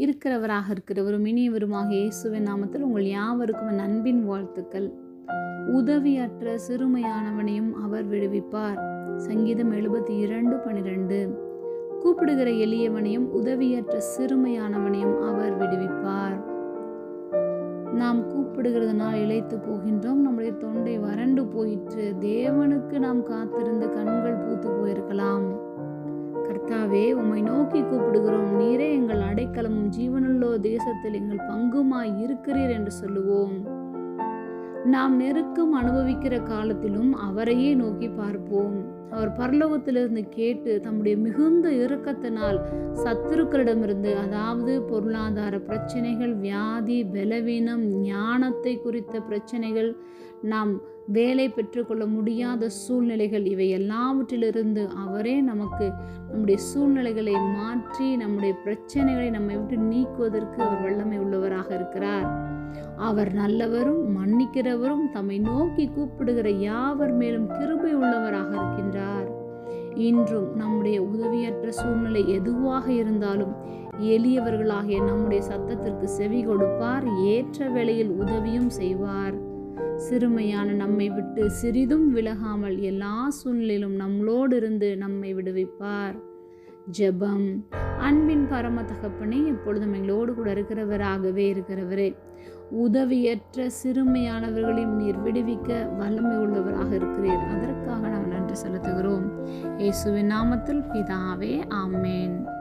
இருக்கிறவராக இருக்கிறவரும் இனியவருமாக இயேசுவின் நாமத்தில் உங்கள் யாவருக்கும் நண்பின் அன்பின் வாழ்த்துக்கள். உதவியற்ற சிறுமையானவனையும் அவர் விடுவிப்பார். சங்கீதம் எழுபத்தி இரண்டு பனிரெண்டு கூப்பிடுகிற எளியவனையும் உதவியற்ற சிறுமையானவனையும் அவர் விடுவிப்பார். நாம் கூப்பிடுகிறதுனால் இழைத்து போகின்றோம். நம்முடைய தொண்டை வறண்டு போயிற்று. தேவனுக்கு நாம் காத்திருந்து கண்கள் பூத்து போயிருக்கலாம். கர்த்தாவே உம்மை நோக்கி கூப்பிடுகிறோம். நீரே அடைக்கலமும் ஜீவனுள்ளோ தேசத்தில் எங்கள் பங்குமாய் இருக்கிறீர் என்று சொல்லுவோம். நாம் நெருக்கம் அனுபவிக்கிற காலத்திலும் அவரையே நோக்கி பார்ப்போம். அவர் பரலோகத்திலிருந்து கேட்டு தம்முடைய மிகுந்த இறுக்கத்தினால் சத்துருக்களிடமிருந்து அதாவது பொருளாதார பிரச்சனைகள் வியாதி பலவீனம் ஞானத்தை குறித்த பிரச்சனைகள் நாம் வேலை பெற்றுக்கொள்ள முடியாத சூழ்நிலைகள் இவை எல்லாவற்றிலிருந்து அவரே நமக்கு நம்முடைய சூழ்நிலைகளை மாற்றி நம்முடைய பிரச்சனைகளை நம்மை விட்டு நீக்குவதற்கு அவர் வல்லமை உள்ளவராக இருக்கிறார். அவர் நல்லவரும் மன்னிக்கிறவரும் தம்மை நோக்கி கூப்பிடுகிற யாவர் மேலும் கிருபை உள்ளவராக இருக்கின்றார். இன்றும் நம்முடைய உதவியற்ற சூழ்நிலை எதுவாக இருந்தாலும் எளியவர்களாகிய நம்முடைய சத்தத்திற்கு செவி கொடுப்பார் ஏற்ற வேளையில் உதவியும் செய்வார். சிறுமையான நம்மை விட்டு சிறிதும் விலகாமல் எல்லா சூழ்நிலையிலும் நம்மளோடு இருந்து நம்மை விடுவிப்பார். ஜெபம். அன்பின் பரம தகப்பனே எப்பொழுதும் எங்களோடு கூட இருக்கிறவராகவே இருக்கிறவரே. உதவியற்ற சிறுமையானவர்களையும் நீர் விடுவிக்க வல்லமை உள்ளவராக இருக்கிறீர். அதற்காக நாம் நன்றி செலுத்துகிறோம். இயேசுவின் நாமத்தில் பிதாவே ஆமேன்.